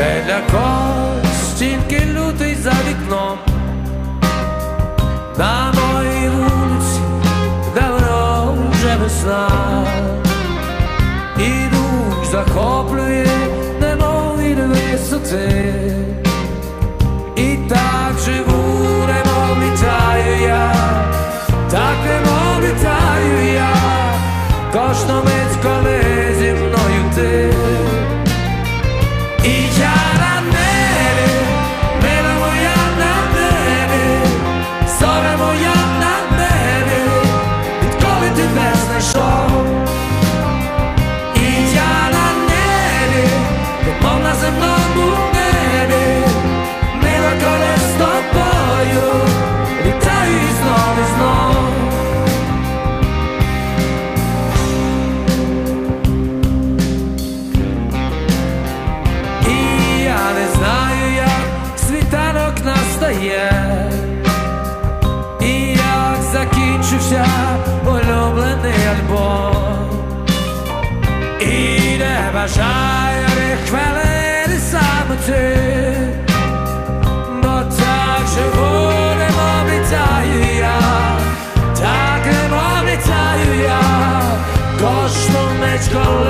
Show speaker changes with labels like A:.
A: для когось тільки лютий за вікном. На моїй вулиці давно вже весна, і дух захоплює, немов від висоти. І так живу, немов літаю я, так немов літаю я, кожну мить, коли альбом, і не бажаю хвилини самоти, бо так живу, немов літаю я, так немов літаю я, кожну мить, коли